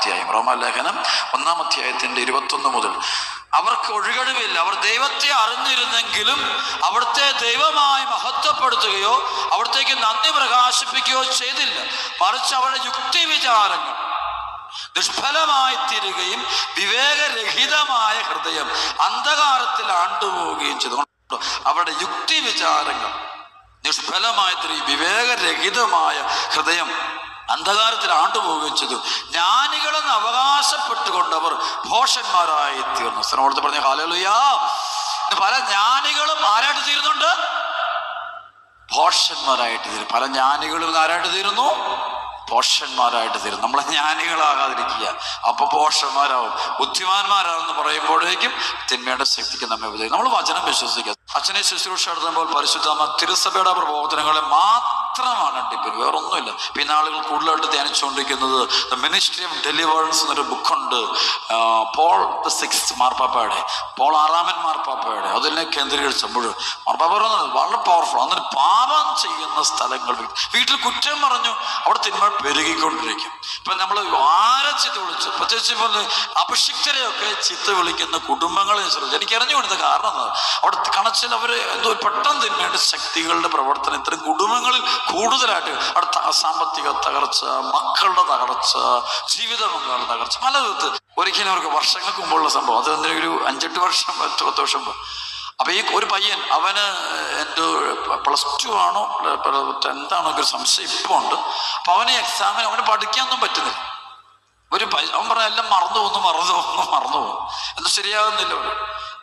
അധ്യായം. റോമാലേഖനം ഒന്നാം അധ്യായത്തിന്റെ ഇരുപത്തൊന്ന് മുതൽ. അവർക്ക് ഒഴുകഴിവില്ല. അവർ ദൈവത്തെ അറിഞ്ഞിരുന്നെങ്കിലും അവിടുത്തെ ദൈവമായി മഹത്വപ്പെടുത്തുകയോ അവിടത്തേക്ക് നന്ദി പ്രകാശിപ്പിക്കുകയോ ചെയ്തില്ല. മറിച്ച് അവരുടെ യുക്തി വിചാരങ്ങൾ നിഷ്ഫലമായി തീരുകയും വിവേകരഹിതമായ ഹൃദയം അന്ധകാരത്തിൽ ആണ്ടുപോവുകയും ചെയ്തു അവരുടെ യുക്തി വിചാരങ്ങൾ നിഷ്ഫലമായി തീരുകയും വിവേകരഹിതമായ ഹൃദയം അന്ധകാരത്തിൽ ആണ്ടുപോവുകയും ചെയ്തു. ജ്ഞാനികളെന്ന് അവകാശപ്പെട്ടുകൊണ്ട് അവർ ഭോഷന്മാരായി തീർന്നു ശ്രമോടത്ത് പറഞ്ഞ ഹാലലുയാ പല ജ്ഞാനികളും ആരായിട്ട് തീരുന്നുണ്ട്? ഭോഷന്മാരായിട്ട് തീരും. പല ജ്ഞാനികളും ആരായിട്ട് തീരുന്നു? പോഷന്മാരായിട്ട് തീരും. നമ്മളെ ജ്ഞാനികളാകാതിരിക്കുക. അപ്പൊ പോഷന്മാരാവും ബുദ്ധിമാന്മാരാണെന്ന് പറയുമ്പോഴേക്കും തിന്മയുടെ ശക്തിക്ക് നമ്മെ ഉപയോഗിക്കും നമ്മൾ വചനം വിശ്വസിക്കുക. അച്ഛനെ ശുശ്രൂഷ നടത്തുമ്പോൾ പരിശുദ്ധ തിരുസഭയുടെ പ്രബോധനങ്ങളെ മാത്രമാണ് ഡിപ്പിൻ വേറൊന്നുമില്ല. പിന്നെ ആളുകൾ കൂടുതലായിട്ട് ധ്യാനിച്ചുകൊണ്ടിരിക്കുന്നത് ദ മിനിസ്ട്രി ഓഫ് ഡെലിവറൻസ് എന്നൊരു ബുക്കുണ്ട്. പോൾ ദ സിക്സ് മാർപ്പാപ്പയുടെ പോൾ ആറാമൻ മാർപ്പാപ്പയുടെ. അതിനെ കേന്ദ്രീകരിച്ചപ്പോൾ മാർപ്പാപ്പ പറയുന്നത് വളരെ പവർഫുൾ അന്നൊരു പാപം ചെയ്യുന്ന സ്ഥലങ്ങൾ വീട്ടിൽ കുറ്റം പറഞ്ഞു അവിടെ തിന്മ പെരുകിക്കൊണ്ടിരിക്കും. ഇപ്പം നമ്മൾ ആരെ ചിത്ത വിളിച്ചു? പ്രത്യേകിച്ച് ഇപ്പോൾ അഭിഷിക്തരെയൊക്കെ ചിത്ത വിളിക്കുന്ന കുടുംബങ്ങളെ ശ്രദ്ധിച്ചു എനിക്ക് അറിഞ്ഞു കൊടുത്ത കാരണം അവിടെ കണച്ചിൽ അവർ എന്തോ പെട്ടെന്ന് തിന്മയുടെ ശക്തികളുടെ പ്രവർത്തനം ഇത്തരം കുടുംബങ്ങളിൽ കൂടുതലായിട്ട് അടുത്ത സാമ്പത്തിക തകർച്ച മക്കളുടെ തകർച്ച ജീവിത പങ്കാളിയുടെ തകർച്ച പല വിധത്ത് ഒരിക്കലും അവർക്ക് വർഷങ്ങൾക്ക് മുമ്പുള്ള സംഭവം. അത് എന്തെങ്കിലും ഒരു അഞ്ചെട്ട് വർഷം പത്ത് പത്ത് വർഷം അപ്പൊ ഈ ഒരു പയ്യൻ അവന് എന്തോ പ്ലസ് ടു ആണോ ആണോ ഒരു സംശയം ഇപ്പോൾ ഉണ്ട്. അപ്പൊ അവനെ എക്സാമിന് അവന് പഠിക്കാനൊന്നും പറ്റുന്നില്ല. ഒരു അവൻ പറഞ്ഞ എല്ലാം മറന്നു പോകുന്നു മറന്നു പോകുന്നു മറന്നു പോകുന്നു എന്ന് ശരിയാകുന്നില്ല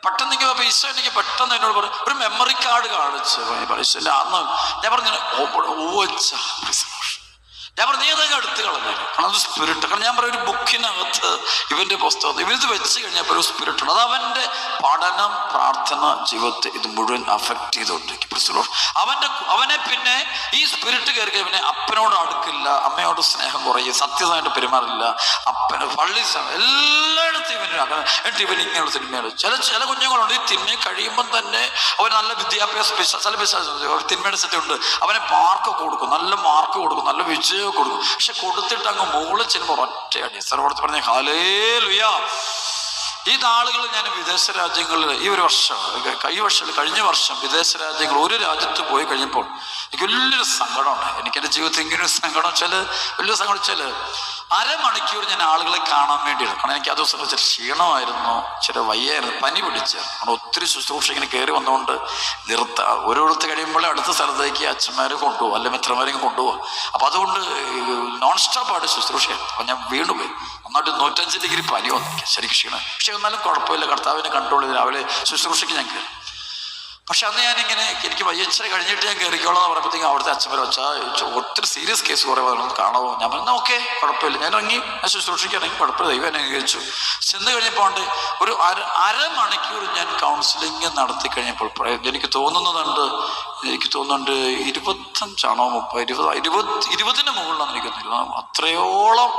പെട്ടെന്ന് എനിക്ക് ഈശോ എനിക്ക് പെട്ടെന്ന് എന്നോട് പറയും ഒരു മെമ്മറി കാർഡ് കാണിച്ച് പൈസ അന്ന് ഞാൻ പറഞ്ഞു ഓ ഓ. ഞാൻ പറഞ്ഞു നീ അതങ്ങ് എടുത്തു കളഞ്ഞു അത് സ്പിരിറ്റ് കാരണം ഞാൻ പറയും ഒരു ബുക്കിനകത്ത് ഇവന്റെ പുസ്തകം ഇവരിത് വെച്ച് കഴിഞ്ഞപ്പോൾ ഒരു സ്പിരിറ്റ് ഉണ്ട്. അത് അവന്റെ പഠനം പ്രാർത്ഥന ജീവിതത്തെ ഇത് മുഴുവൻ അഫക്റ്റ് ചെയ്തുകൊണ്ടിരിക്കും. അവന്റെ അവനെ പിന്നെ ഈ സ്പിരിറ്റ് കയറി പിന്നെ അപ്പനോട് അടുക്കില്ല അമ്മയോട് സ്നേഹം കുറയും സത്യമായിട്ട് പെരുമാറില്ല അപ്പന് പള്ളി എല്ലായിടത്തും ഇവന് എന്നിട്ട് ഇവൻ ഇങ്ങനെയുള്ള തിന്മയാണ് ചില ചില കുഞ്ഞുങ്ങളുണ്ട് ഈ തിന്മ കഴിയുമ്പം തന്നെ അവൻ നല്ല വിദ്യാഭ്യാസ ചില വിശ്വാസം തിന്മയുടെ സ്ഥിതി ഉണ്ട്. അവനെ മാർക്ക് കൊടുക്കും നല്ല മാർക്ക് കൊടുക്കും നല്ല വിജയം കൊടുക്കും. പക്ഷെ കൊടുത്തിട്ട് അങ്ങ് മുകളിൽ ചെല്ലുമ്പോൾ ഒറ്റയടി. സർവടത്ത് പറഞ്ഞ ഹാലേ ലുയാ ഈ നാളുകൾ ഞാൻ വിദേശ രാജ്യങ്ങളിൽ ഈ ഒരു വർഷം ഈ വർഷം കഴിഞ്ഞ വർഷം വിദേശ രാജ്യങ്ങൾ ഒരു രാജ്യത്ത് പോയി കഴിഞ്ഞപ്പോൾ എനിക്ക് വലിയൊരു സങ്കടമുണ്ട് എനിക്ക് എന്റെ ജീവിതത്തിൽ ഇങ്ങനെ ഒരു സങ്കടം വെച്ചാൽ വലിയൊരു സങ്കടം വെച്ചാൽ അരമണിക്കൂർ ഞാൻ ആളുകളെ കാണാൻ വേണ്ടിയിരുന്നു കാരണം എനിക്ക് ആ ദിവസം ചില ക്ഷീണമായിരുന്നു. ചില വയ്യായിരുന്നു. പനി പിടിച്ച്. കാരണം ഒത്തിരി ശുശ്രൂഷ ഇങ്ങനെ കയറി വന്നുകൊണ്ട് നിർത്ത ഓരോരുത്തർ കഴിയുമ്പോൾ അടുത്ത സ്ഥലത്തേക്ക് അച്ഛന്മാർ കൊണ്ടുപോകും. അല്ലെങ്കിൽ മിത്രന്മാരെയും കൊണ്ടുപോകും. അപ്പം അതുകൊണ്ട് നോൺ സ്റ്റോപ്പായിട്ട് ശുശ്രൂഷയായിരുന്നു അപ്പം ഞാൻ വീണുപോയി നന്നായിട്ട് നൂറ്റഞ്ച് ഡിഗ്രി പനി വന്നു. എനിക്ക് ശരിക്കും ക്ഷീണം പക്ഷേ എന്നാലും കുഴപ്പമില്ല. കർത്താവിനെ കൺട്രോൾ ചെയ്ത് രാവിലെ ശുശ്രൂഷയ്ക്ക് ഞാൻ കയറി. പക്ഷെ അന്ന് ഞാനിങ്ങനെ എനിക്ക് വയ്യച്ചര കഴിഞ്ഞിട്ട് ഞാൻ കയറിക്കോളാം എന്ന് പറഞ്ഞപ്പോഴത്തേക്കും അവിടുത്തെ അച്ഛൻ വെച്ചാൽ ഒത്തിരി സീരിയസ് കേസ് കുറേ പറഞ്ഞു കാണാമോ ഞാൻ പറഞ്ഞു ഓക്കെ കുഴപ്പമില്ല. ഞാൻ ഇറങ്ങി ഞാൻ ശുശ്രൂഷിക്കുകയാണെങ്കിൽ കുഴപ്പമില്ല ദൈവം എന്നെ അനുഗ്രഹിച്ചു. ചെന്ന് കഴിഞ്ഞപ്പോൾ ഒരു അര അരമണിക്കൂർ ഞാൻ കൗൺസിലിംഗ് നടത്തി കഴിഞ്ഞപ്പോൾ എനിക്ക് തോന്നുന്നുണ്ട് എനിക്ക് തോന്നുന്നുണ്ട് ഇരുപത്തഞ്ചാണോ മുപ്പത് ഇരുപത് ഇരുപത് ഇരുപതിന് മുകളിലാണ് എനിക്ക് തോന്നുന്നത് അത്രയോളം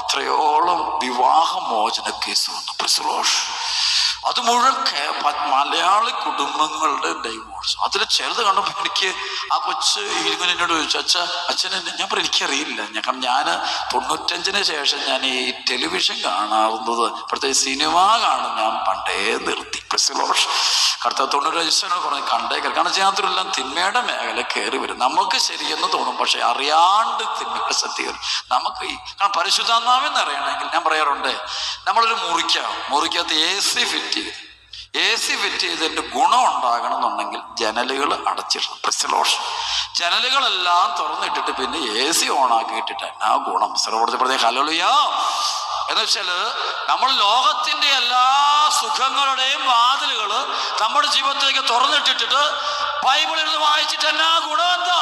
അത്രയോളം വിവാഹമോചന കേസ് വന്നു. പ്രിസലോഷ് അത് മുഴുവൻ മലയാളി കുടുംബങ്ങളുടെ ഡൈവോഴ്സ് അതിൽ ചിലത് കണ്ടപ്പോൾ എനിക്ക് ആ കൊച്ച് ഇങ്ങനെ എന്നോട് ചോദിച്ചു അച്ഛ അച്ഛൻ ഞാൻ പറഞ്ഞു എനിക്കറിയില്ല. ഞാൻ കാരണം ഞാൻ തൊണ്ണൂറ്റഞ്ചിന് ശേഷം ഞാൻ ഈ ടെലിവിഷൻ കാണാറുന്നത് പ്രത്യേകിച്ച് സിനിമ കാണും ഞാൻ പണ്ടേ നിർത്തി. പ്രസിലോഷ് കറുത്ത തൊണ്ണൂറ്റഞ്ചിനോട് പറഞ്ഞു കണ്ടേ. കാരണം ചെയ്യാത്തവരെല്ലാം തിന്മയുടെ മേഖല കയറി വരും. നമുക്ക് ശരിയെന്ന് തോന്നും പക്ഷെ അറിയാണ്ട് തിന്മയുടെ സത്യം വരും. നമുക്ക് ഈ കാരണം പരിശുദ്ധാത്മാവെന്ന് അറിയണമെങ്കിൽ ഞാൻ പറയാറുണ്ട് നമ്മളൊരു മുറിക്കാം മുറിക്കകത്ത് എ സി ഫിറ്റ് ചെയ്ത് എ സി ഫിറ്റ് ചെയ്തതിന്റെ ഗുണം ഉണ്ടാകണം എന്നുണ്ടെങ്കിൽ ജനലുകൾ അടച്ചിടണം. പ്രിസലോഷൻ ജനലുകളെല്ലാം തുറന്നിട്ടിട്ട് പിന്നെ എ സി ഓണാക്കിയിട്ടിട്ട് ആ ഗുണം? സർവപ്പെടുത്തി ഹലോളിയാ എന്ന് വെച്ചാൽ നമ്മൾ ലോകത്തിന്റെ എല്ലാ സുഖങ്ങളുടെയും വാതിലുകൾ നമ്മുടെ ജീവിതത്തിലേക്ക് തുറന്നിട്ടിട്ടിട്ട് ബൈബിളിൽ നിന്ന് വായിച്ചിട്ട് എന്നാ ഗുണം എന്താ?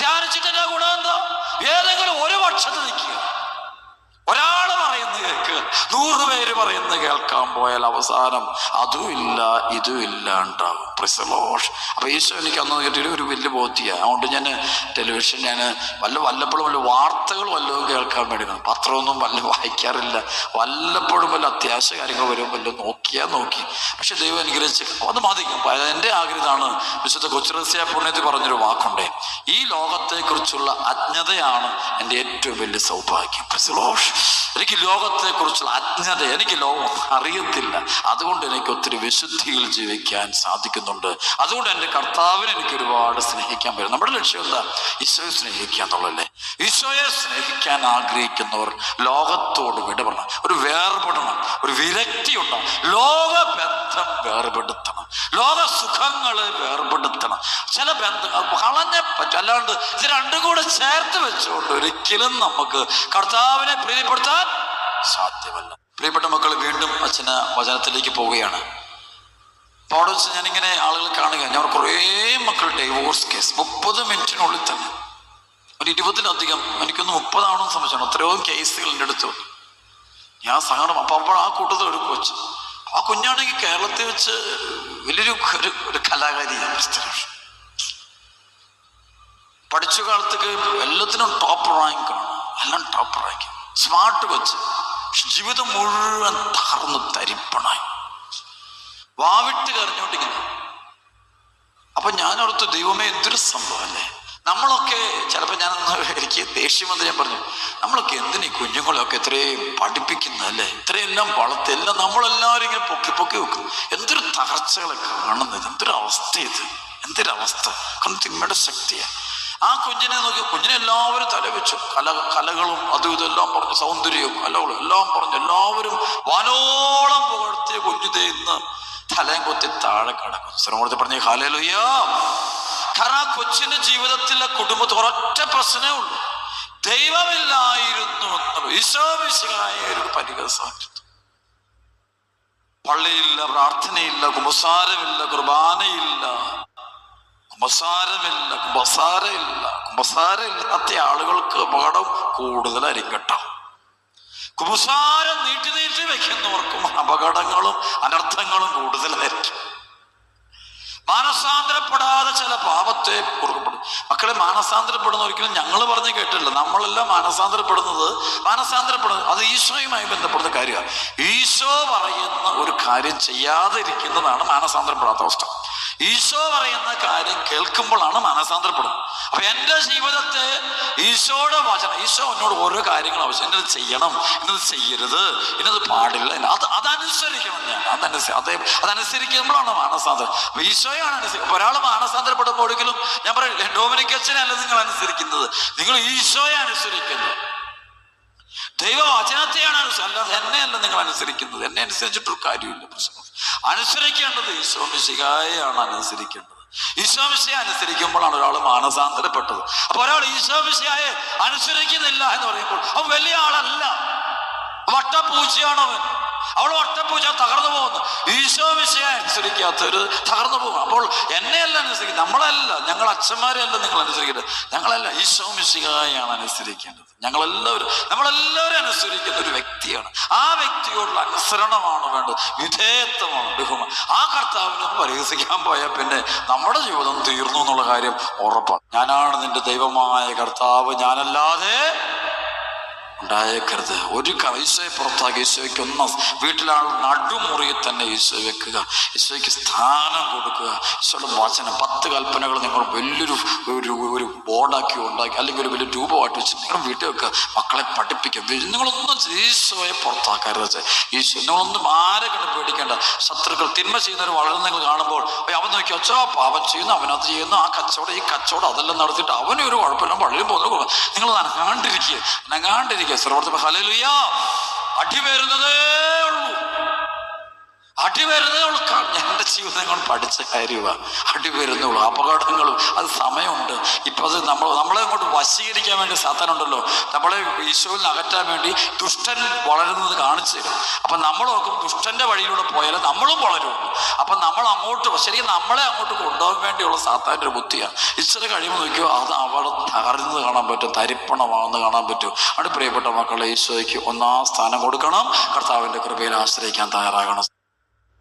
ധ്യാനിച്ചിട്ട് എന്നാ ഗുണം എന്താ? ഏതെങ്കിലും ഒരു പക്ഷത്ത് നിൽക്കുക. ഒരാൾ നൂറ് പേര് പറയുന്നത് കേൾക്കാൻ പോയാൽ അവസാനം അതും ഇല്ല ഇതും ഇല്ലാണ്ടാവും പ്രിസലോഷ് അപ്പൊ ഈശോ എനിക്ക് അന്ന് കിട്ടിയിട്ട് ഒരു വലിയ ബോധ്യമാണ് അതുകൊണ്ട് ഞാൻ ടെലിവിഷൻ ഞാൻ വല്ല വല്ലപ്പോഴും വല്ല വാർത്തകൾ വല്ലതും കേൾക്കാൻ വേണ്ടി കാണും. പത്രമൊന്നും വല്ല വായിക്കാറില്ല. വല്ലപ്പോഴും വല്ല അത്യാവശ്യ കാര്യങ്ങൾ വരുമ്പോൾ വല്ല നോക്കിയാൽ നോക്കി. പക്ഷെ ദൈവം അനുഗ്രഹിച്ച് അത് മതി എന്റെ ആഗ്രഹമാണ് വിശുദ്ധ കൊച്ചുറസ്യ പുണ്യത്തിൽ പറഞ്ഞൊരു വാക്കുണ്ടേ. ഈ ലോകത്തെക്കുറിച്ചുള്ള അജ്ഞതയാണ് എന്റെ ഏറ്റവും വലിയ സൗഭാഗ്യം. പ്രിസലോഷ് എനിക്ക് ലോകത്തെക്കുറിച്ചുള്ള അജ്ഞത എനിക്ക് ലോകം അറിയത്തില്ല. അതുകൊണ്ട് എനിക്ക് ഒത്തിരി വിശുദ്ധിയിൽ ജീവിക്കാൻ സാധിക്കുന്നുണ്ട്. അതുകൊണ്ട് എന്റെ കർത്താവിനെ എനിക്ക് ഒരുപാട് സ്നേഹിക്കാൻ പറ്റും. നമ്മുടെ ലക്ഷ്യം എന്താ? ഈശോയെ സ്നേഹിക്കുക എന്നുള്ളതല്ലേ? ഈശോയെ സ്നേഹിക്കാൻ ആഗ്രഹിക്കുന്നവർ ലോകത്തോട് വിടപെടണം. ഒരു വേർപെടണം. ഒരു വിരക്തി ഉണ്ടാവും. ലോകബന്ധം വേർപെടുത്തണം. ലോക സുഖങ്ങളെ വേർപെടുത്തണം. ചില ബന്ധങ്ങൾ കളഞ്ഞ പറ്റും അല്ലാണ്ട് ഇത് രണ്ടും കൂടെ ചേർത്ത് വെച്ചുകൊണ്ട് ഒരിക്കലും നമുക്ക് കർത്താവിനെ പ്രീതിപ്പെടുത്താൻ സാധ്യമല്ല. പ്രിയപ്പെട്ട മക്കൾ വീണ്ടും അച്ഛന് വചനത്തിലേക്ക് പോവുകയാണ്. അപ്പോൾ അവിടെ വെച്ച് ഞാനിങ്ങനെ ആളുകൾ കാണുക. ഞാൻ കുറേ മക്കൾ ഡൈവോഴ്സ് കേസ് മുപ്പത് മിനിറ്റിനുള്ളിൽ തന്നെ. ഒരു ഇരുപതിലധികം എനിക്കൊന്ന് മുപ്പതാണെന്ന് സംബന്ധിച്ചാണ് എത്രയോ കേസുകൾ എന്റെ അടുത്ത് ഞാൻ സങ്കടം അപ്പം അപ്പോൾ ആ കൂട്ടത്തിൽ ഒരു കൊച്ച്. ആ കുഞ്ഞാണെങ്കിൽ കേരളത്തിൽ വെച്ച് വലിയൊരു ഒരു ഒരു കലാകാരിയാണ് സ്ത്രീ. പഠിച്ച കാലത്തൊക്കെ എല്ലാത്തിനും ടോപ്പ് റാങ്ക് ആണ്. എല്ലാം ടോപ്പ് റാങ്ക് സ്മാർട്ട് പക്ഷെ ജീവിതം മുഴുവൻ തകർന്ന് തരിപ്പണായി. വാവിട്ട് കരഞ്ഞോണ്ടിങ്ങനെ അപ്പൊ ഞാനോർത്ത് ദൈവമേ എന്തൊരു സംഭവം അല്ലേ നമ്മളൊക്കെ ചിലപ്പോൾ ഞാൻ എനിക്ക് ദേഷ്യം വന്ന് ഞാൻ പറഞ്ഞു നമ്മളൊക്കെ എന്തിനീ കുഞ്ഞുങ്ങളെയൊക്കെ ഇത്രയും പഠിപ്പിക്കുന്നതല്ലേ ഇത്രയെല്ലാം വളർത്തി എല്ലാം നമ്മളെല്ലാവരും ഇങ്ങനെ പൊക്കി പൊക്കി വെക്കും. എന്തൊരു തകർച്ചകളെ കാണുന്നത്? എന്തൊരു അവസ്ഥ ഇത്? എന്തൊരു അവസ്ഥ കാരണം തിന്മയുടെ ശക്തിയാണ് ആ കുഞ്ഞിനെ നോക്കി കുഞ്ഞിനെ എല്ലാവരും തലവെച്ചു കല കലകളും അതും ഇതെല്ലാം പറഞ്ഞു സൗന്ദര്യവും കലകളും എല്ലാം പറഞ്ഞു എല്ലാവരും വാനോളം പുകഴ്ത്തിയ കുഞ്ഞിതേ ഇന്ന് തലയും കൊത്തി താഴെ കിടക്കുന്നു. ശ്രമത്തെ പറഞ്ഞ ഹാലലുയ്യോ കാരണം ആ കൊച്ചിന്റെ ജീവിതത്തിലെ കുടുംബത്തിൽ ഒരൊറ്റ പ്രശ്നമേ ഉള്ളൂ. ദൈവമില്ലായിരുന്നു എന്നുള്ള ഒരു പരിഹസമായിരുന്നു പള്ളിയില്ല പ്രാർത്ഥനയില്ല കുമ്പസാരമില്ല കുർബാനയില്ല. കുമ്പസാരമില്ല കുമ്പസാരമില്ല കുമ്പസാരമില്ലാത്ത ആളുകൾക്ക് അപകടം കൂടുതലായിരിക്കും കേട്ടോ നീട്ടി നീട്ടി വെക്കുന്നവർക്കും അപകടങ്ങളും അനർത്ഥങ്ങളും കൂടുതലായിരിക്കും. മാനസാന്തരപ്പെടാതെ ചില പാപത്തെ കുറുക്കപ്പെടും. മക്കളെ മാനസാന്തരപ്പെടുന്ന ഒരിക്കലും ഞങ്ങൾ പറഞ്ഞ് കേട്ടില്ല നമ്മളെല്ലാം മാനസാന്തരപ്പെടുന്നത് മാനസാന്തരപ്പെടുന്നത് അത് ഈശോയുമായി ബന്ധപ്പെടുന്ന കാര്യമാണ്. ഈശോ പറയുന്ന ഒരു കാര്യം ചെയ്യാതിരിക്കുന്നതാണ് മാനസാന്തരപ്പെടാത്ത അവസ്ഥ. ഈശോ പറയുന്ന കാര്യം കേൾക്കുമ്പോഴാണ് മനസാന്തരപ്പെടുന്നത് അപ്പൊ എന്റെ ജീവിതത്തെ ഈശോയുടെ വചനം ഈശോ എന്നോട് ഓരോ കാര്യങ്ങൾ ആവശ്യം. ഇന്നത് ചെയ്യണം ഇന്നത് ചെയ്യരുത് ഇന്നത് പാടില്ല. അത് അതനുസരിക്കണം ഞാൻ. അതനുസരി അതേ അതനുസരിക്കുമ്പോഴാണ് മാനസാന്തരം അപ്പൊ ഈശോയാണ് അനുസരിക്കുന്നത് ഒരാൾ മാനസാന്തരപ്പെടുമ്പോൾ ഒരിക്കലും ഞാൻ പറയാം ഡോമിനിക് അച്ഛനല്ല നിങ്ങൾ അനുസരിക്കുന്നത്. നിങ്ങൾ ഈശോയെ അനുസരിക്കുന്നത് ദൈവവചനത്തെയാണ് അനുസരിച്ചത് അല്ലാതെ എന്നെയല്ല നിങ്ങൾ അനുസരിക്കുന്നത്. എന്നെ അനുസരിച്ചിട്ടൊരു കാര്യമില്ല പ്രശ്നം അനുസരിക്കേണ്ടത് ഈശോമിശികായാണ് അനുസരിക്കേണ്ടത്. ഈശോമിശയെ അനുസരിക്കുമ്പോഴാണ് ഒരാൾ മാനസാന്തരപ്പെട്ടത്. അപ്പൊ ഒരാൾ ഈശോമിശയായ അനുസരിക്കുന്നില്ല എന്ന് പറയുമ്പോൾ അവൻ വലിയ ആളല്ല. വട്ടപ്പൂച്ചയാണ് അവൻ അവൾ വട്ടപ്പൂച്ച തകർന്നു പോകുന്നു. ഈശോ വിഷയം അനുസരിക്കാത്തവര് തകർന്നു പോകും അപ്പോൾ എന്നെയല്ല അനുസരിക്കുന്നത് നമ്മളല്ല ഞങ്ങൾ അച്ഛന്മാരെയല്ല നിങ്ങൾ അനുസരിക്കേണ്ടത്. ഞങ്ങളല്ല ഈശോ മിശികായാണ് അനുസരിക്കേണ്ടത്. ഞങ്ങളെല്ലാവരും നമ്മളെല്ലാവരും അനുസരിക്കുന്ന ഒരു വ്യക്തിയാണ്. ആ വ്യക്തിയോടുള്ള അനുസരണമാണ് വേണ്ടത്. വിധേയത്വമാണ് ബഹുമാനം ആ കർത്താവിനെ പരിഹസിക്കാൻ പോയാൽ പിന്നെ നമ്മുടെ ജീവിതം തീർന്നു എന്നുള്ള കാര്യം ഉറപ്പാണ് ഞാനാണ് നിന്റെ ദൈവമായ കർത്താവ്. ഞാനല്ലാതെ ഉണ്ടായേക്കരുത്. ഒരു ഈശോയെ പുറത്താക്കി ഈശോയ്ക്ക് ഒന്ന് വീട്ടിലാണ് നടുമുറിയിൽ തന്നെ ഈശോ വെക്കുക. ഈശോയ്ക്ക് സ്ഥാനം കൊടുക്കുക. ഈശോയുടെ വചനം പത്ത് കൽപ്പനകൾ നിങ്ങൾ വലിയൊരു ഒരു ഒരു ബോർഡാക്കി ഉണ്ടാക്കി അല്ലെങ്കിൽ ഒരു വലിയ രൂപമായിട്ട് വെച്ച് നിങ്ങൾ വീട്ടിൽ വെക്കുക. മക്കളെ പഠിപ്പിക്കുക. നിങ്ങളൊന്നും ഈശോയെ പുറത്താക്കരുത്. ഈശോ നിങ്ങളൊന്നും ആരെ കണ്ട് പേടിക്കേണ്ട? ശത്രുക്കൾ തിന്മ ചെയ്യുന്നവർ വളരെ നിങ്ങൾ കാണുമ്പോൾ അവൻ നോക്കി അച്ഛാ പാപം ചെയ്യുന്നു അവനത് ചെയ്യുന്നു ആ കച്ചവടം ഈ കച്ചവടം അതെല്ലാം നടത്തിയിട്ട് അവനൊരു കുഴപ്പമില്ല വളരെ പോകുന്നു നിങ്ങൾ നനങ്ങാണ്ടിരിക്കുക നനങ്ങാണ്ടിരിക്കുക സർവത്തെ ഹലലുയ്യ അടി വരുന്നതേ ഉള്ളൂ. അടി ക- എന്റെ ജീവിതം കൊണ്ട് പഠിച്ച കാര്യമാണ് അടി വരുന്നുള്ളൂ അപകടങ്ങളും അത് സമയമുണ്ട്. ഇപ്പൊ അത് നമ്മൾ നമ്മളെ അങ്ങോട്ട് വശീകരിക്കാൻ വേണ്ടി സാത്താനുണ്ടല്ലോ. നമ്മളെ ഈശോയിൽ അകറ്റാൻ വേണ്ടി ദുഷ്ടൻ വളരുന്നത് കാണിച്ചു തരും. അപ്പൊ നമ്മളൊക്കെ ദുഷ്ടന്റെ വഴിയിലൂടെ പോയാലും നമ്മളും വളരുള്ളൂ അപ്പൊ നമ്മൾ അങ്ങോട്ട് ശരിക്കും നമ്മളെ അങ്ങോട്ട് കൊണ്ടുപോകാൻ വേണ്ടിയുള്ള സാത്താന്റെ ഒരു ബുദ്ധിയാണ്. ഇച്ചിരി കഴിയുമ്പോൾ നോക്കിയോ അത് അവിടെ തകർന്നത് കാണാൻ പറ്റും തരിപ്പണമാണെന്ന് കാണാൻ പറ്റും. അവിടെ പ്രിയപ്പെട്ട മക്കളെ ഈശോയ്ക്ക് ഒന്നാം സ്ഥാനം കൊടുക്കണം. കർത്താവിന്റെ കൃപയിൽ ആശ്രയിക്കാൻ തയ്യാറാകണം.